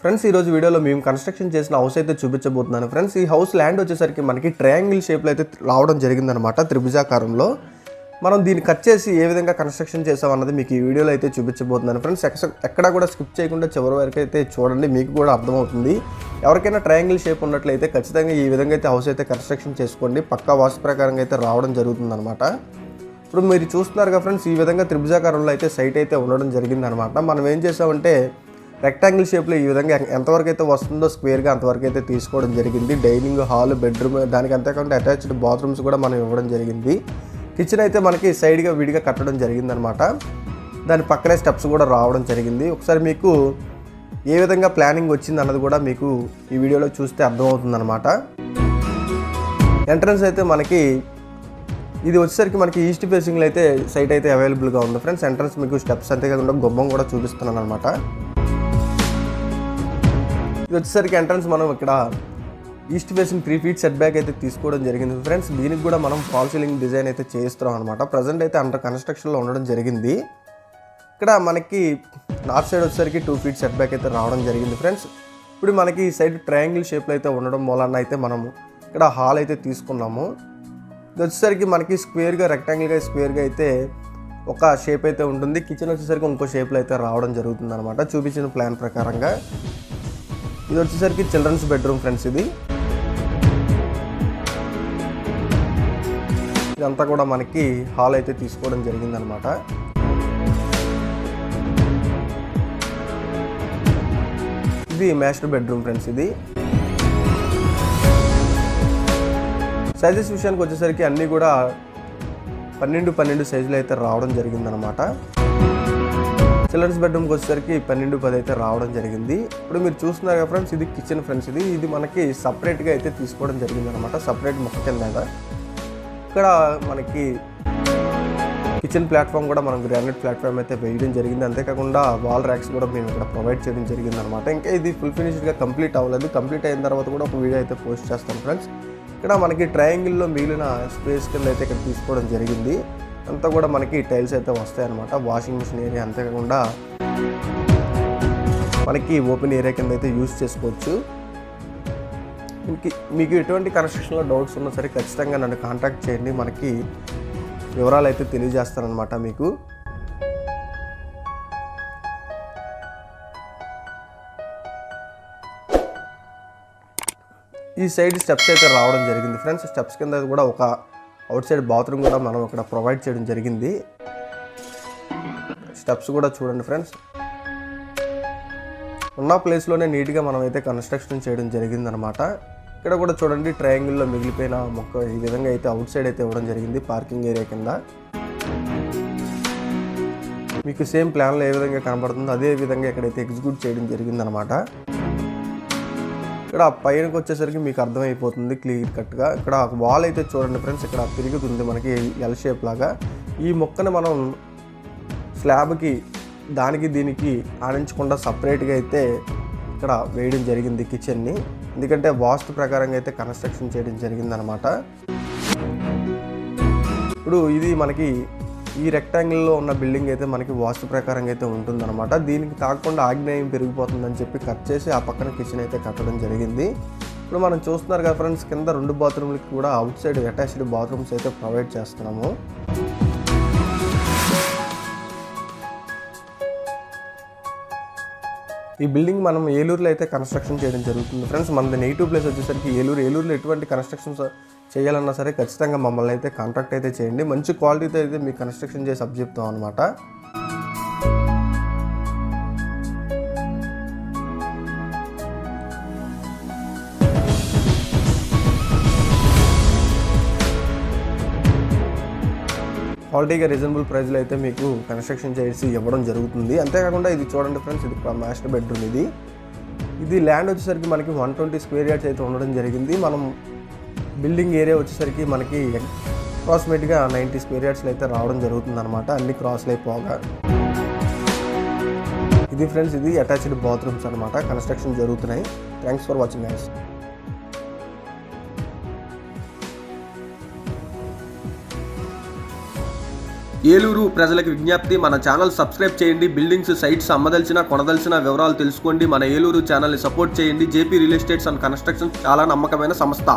Friends ఈ రోజు వీడియోలో మేము కన్స్ట్రక్షన్ చేసిన హౌస్ అయితే చూపించబోతున్నాను. ఫ్రెండ్స్ ఈ హౌస్ ల్యాండ్ వచ్చేసరికి మనకి ట్రయాంగిల్ షేప్లో అయితే రావడం జరిగిందనమాట త్రిభుజాకారంలో. మనం దీన్ని కట్ చేసి ఏ విధంగా కన్స్ట్రక్షన్ చేసామన్నది మీకు ఈ వీడియోలో అయితే చూపించబోతున్నాను. ఫ్రెండ్స్ ఎక్కడ ఎక్కడా కూడా స్కిప్ చేయకుండా చివరి వరకు అయితే చూడండి మీకు కూడా అర్థమవుతుంది. ఎవరికైనా ట్రయాంగిల్ షేప్ ఉన్నట్లయితే ఖచ్చితంగా ఈ విధంగా అయితే హౌస్ అయితే కన్స్ట్రక్షన్ చేసుకోండి. పక్కా వాస్తు ప్రకారంగా అయితే రావడం జరుగుతుందనమాట ఇప్పుడు మీరు చూస్తున్నారుగా ఫ్రెండ్స్ ఈ విధంగా త్రిభుజాకారంలో అయితే సైట్ అయితే ఉండడం జరిగిందనమాట మనం ఏం చేసామంటే రెక్టాంగిల్ షేప్లో ఈ విధంగా ఎంతవరకు అయితే వస్తుందో స్క్వేర్గా అంతవరకు అయితే తీసుకోవడం జరిగింది. డైనింగ్ హాల్ బెడ్రూమ్ దానికి అంతేకాకుండా అటాచ్డ్ బాత్రూమ్స్ కూడా మనం ఇవ్వడం జరిగింది. కిచెన్ అయితే మనకి సైడ్గా విడిగా కట్టడం జరిగిందనమాట. దాని పక్కనే స్టెప్స్ కూడా రావడం జరిగింది. ఒకసారి మీకు ఏ విధంగా ప్లానింగ్ వచ్చింది అన్నది కూడా మీకు ఈ వీడియోలో చూస్తే అర్థమవుతుందన్నమాట ఎంట్రన్స్ అయితే మనకి ఇది వచ్చేసరికి మనకి ఈస్ట్ ఫేసింగ్లో అయితే సైట్ అయితే అవైలబుల్గా ఉంది. ఫ్రెండ్స్ ఎంట్రన్స్ మీకు స్టెప్స్ అంతేకాకుండా గుమ్మం కూడా చూపిస్తున్నాను అనమాట ఇది వచ్చేసరికి ఎంట్రన్స్ మనం ఇక్కడ east facing three feet set back అయితే తీసుకోవడం జరిగింది. ఫ్రెండ్స్ దీనికి కూడా మనం ఫాల్ సీలింగ్ డిజైన్ అయితే చేస్తున్నాం అనమాట ప్రజెంట్ అయితే అండర్ కన్స్ట్రక్షన్లో ఉండడం జరిగింది. ఇక్కడ మనకి నార్త్ సైడ్ వచ్చేసరికి టూ ఫీట్ సెట్ బ్యాక్ అయితే రావడం జరిగింది. ఫ్రెండ్స్ ఇప్పుడు మనకి ఈ సైడ్ ట్రయాంగిల్ షేప్లో అయితే ఉండడం మూలన అయితే మనము ఇక్కడ హాల్ అయితే తీసుకున్నాము. ఇది వచ్చేసరికి మనకి స్క్వేర్గా రెక్టాంగిల్గా స్క్వేర్గా అయితే ఒక షేప్ అయితే ఉంటుంది. కిచెన్ వచ్చేసరికి ఇంకో షేప్లో అయితే రావడం జరుగుతుంది అనమాట చూపించిన ప్లాన్ ప్రకారంగా. ఇది వచ్చేసరికి చిల్డ్రన్స్ బెడ్రూమ్ ఫ్రెండ్స్ ఇది. ఇదంతా కూడా మనకి హాల్ అయితే తీసుకోవడం జరిగిందనమాట. ఇది మాస్టర్ బెడ్రూమ్ ఫ్రెండ్స్ ఇది. సైజెస్ విషయానికి వచ్చేసరికి అన్నీ కూడా పన్నెండు పన్నెండు సైజులు అయితే రావడం జరిగిందనమాట. చిల్డ్రన్స్ బెడ్రూమ్కి వచ్చేసరికి పన్నెండు పది అయితే రావడం జరిగింది. ఇప్పుడు మీరు చూస్తున్నారు కదా ఫ్రెండ్స్ ఇది కిచెన్ ఫ్రెండ్స్ ఇది. ఇది మనకి సపరేట్గా అయితే తీసుకోవడం జరిగింది అనమాట సపరేట్ మొక్క కింద ఇక్కడ మనకి కిచెన్ ప్లాట్ఫామ్ కూడా మనం గ్రానైట్ ప్లాట్ఫామ్ అయితే వేయడం జరిగింది. అంతేకాకుండా వాల్ ర్యాక్స్ కూడా మేము ఇక్కడ ప్రొవైడ్ చేయడం జరిగింది అనమాట ఇంకా ఇది ఫుల్ ఫినిష్డ్గా కంప్లీట్ అవ్వలేదు. కంప్లీట్ అయిన తర్వాత కూడా ఒక వీడియో అయితే పోస్ట్ చేస్తాను ఫ్రెండ్స్. ఇక్కడ మనకి ట్రయాంగిల్లో మిగిలిన స్పేస్ కింద అయితే ఇక్కడ తీసుకోవడం జరిగింది. అంతా కూడా మనకి టైల్స్ అయితే వస్తాయి అనమాట వాషింగ్ మిషన్ ఏరియా అంతేకాకుండా మనకి ఓపెన్ ఏరియా కింద అయితే యూజ్ చేసుకోవచ్చు. ఇంక మీకు ఎటువంటి కన్స్ట్రక్షన్లో డౌట్స్ ఉన్నా సరే ఖచ్చితంగా నన్ను కాంటాక్ట్ చేయండి. మనకి వివరాలు అయితే తెలియజేస్తానమాట మీకు. ఈ సైడ్ స్టెప్స్ అయితే రావడం జరిగింది. ఫ్రెండ్స్ స్టెప్స్ కింద కూడా ఒక అవుట్ సైడ్ బాత్రూమ్ కూడా మనం ఇక్కడ ప్రొవైడ్ చేయడం జరిగింది. స్టెప్స్ కూడా చూడండి ఫ్రెండ్స్. ఉన్న ప్లేస్లోనే నీట్గా మనం అయితే కన్స్ట్రక్షన్ చేయడం జరిగిందనమాట ఇక్కడ కూడా చూడండి ట్రయాంగిల్లో మిగిలిపోయిన మొక్క ఈ విధంగా అయితే అవుట్ సైడ్ అయితే ఇవ్వడం జరిగింది పార్కింగ్ ఏరియా కింద. మీకు సేమ్ ప్లాన్లో ఏ విధంగా కనబడుతుందో అదే విధంగా ఇక్కడైతే ఎగ్జిక్యూట్ చేయడం జరిగిందనమాట ఇక్కడ పైనకి వచ్చేసరికి మీకు అర్థమైపోతుంది క్లియర్ కట్గా. ఇక్కడ వాల్ అయితే చూడండి ఫ్రెండ్స్ ఇక్కడ తిరుగుతుంది మనకి ఎల్ షేప్ లాగా. ఈ మొక్కని మనం స్లాబ్కి దానికి దీనికి ఆడించకుండా సపరేట్గా అయితే ఇక్కడ వేయడం జరిగింది కిచెన్ని ఎందుకంటే వాస్తు ప్రకారంగా అయితే కన్స్ట్రక్షన్ చేయడం జరిగిందనమాట. ఇప్పుడు ఇది మనకి ఈ రెక్టాంగిల్లో ఉన్న బిల్డింగ్ అయితే మనకి వాస్తు ప్రకారంగా అయితే ఉంటుందన్నమాట. దీనికి కాకుండా ఆగ్నేయం పెరిగిపోతుందని చెప్పి కట్ చేసి ఆ పక్కన కిచెన్ అయితే కట్టడం జరిగింది. ఇప్పుడు మనం చూస్తున్నారు కదా ఫ్రెండ్స్ కింద రెండు బాత్రూమ్లకి కూడా అవుట్ సైడ్ అటాచ్డ్ బాత్రూమ్స్ అయితే ప్రొవైడ్ చేస్తున్నాము. ఈ బిల్డింగ్ మనం ఏలూరులో అయితే కన్స్ట్రక్షన్ చేయడం జరుగుతుంది. ఫ్రెండ్స్ మనది నెగిటివ్ ప్లేస్ వచ్చేసరికి ఏలూరు. ఏలూరులో ఎటువంటి కన్స్ట్రక్షన్స్ చేయాలన్నా సరే ఖచ్చితంగా మమ్మల్ని అయితే కాంటాక్ట్ అయితే చేయండి. మంచి క్వాలిటీతో అయితే మీకు కన్స్ట్రక్షన్ చేసి అప్పచెప్తాం అనమాట క్వాలిటీగా రీజనబుల్ ప్రైస్లో అయితే మీకు కన్స్ట్రక్షన్ చేసి ఇవ్వడం జరుగుతుంది. అంతేకాకుండా ఇది చూడండి ఫ్రెండ్స్ ఇది మాస్టర్ బెడ్రూమ్ ఇది. ఇది ల్యాండ్ వచ్చేసరికి మనకి వన్ ట్వంటీ స్క్వేర్ యార్డ్స్ అయితే ఉండడం జరిగింది. మనం బిల్డింగ్ ఏరియా వచ్చేసరికి మనకి అప్రాక్సిమేట్గా నైంటీ స్క్వేర్ యార్డ్స్లో అయితే రావడం జరుగుతుంది అనమాట అన్ని క్రాస్లు అయిపోగా ఇది ఫ్రెండ్స్ ఇది అటాచ్డ్ బాత్రూమ్స్ అనమాట కన్స్ట్రక్షన్ జరుగుతున్నాయి. Thanks for watching guys Eluru ప్రజలకు విజ్ఞప్తి మన ఛానల్ సబ్స్క్రైబ్ చేయండి. బిల్డింగ్స్ సైట్స్ అమ్మదలిచిన కొనదలిచిన వివరాలు తెలుసుకోండి. మన ఏలూరు ఛానల్ని సపోర్ట్ చేయండి. JP real estates and construction చాలా నమ్మకమైన సంస్థ.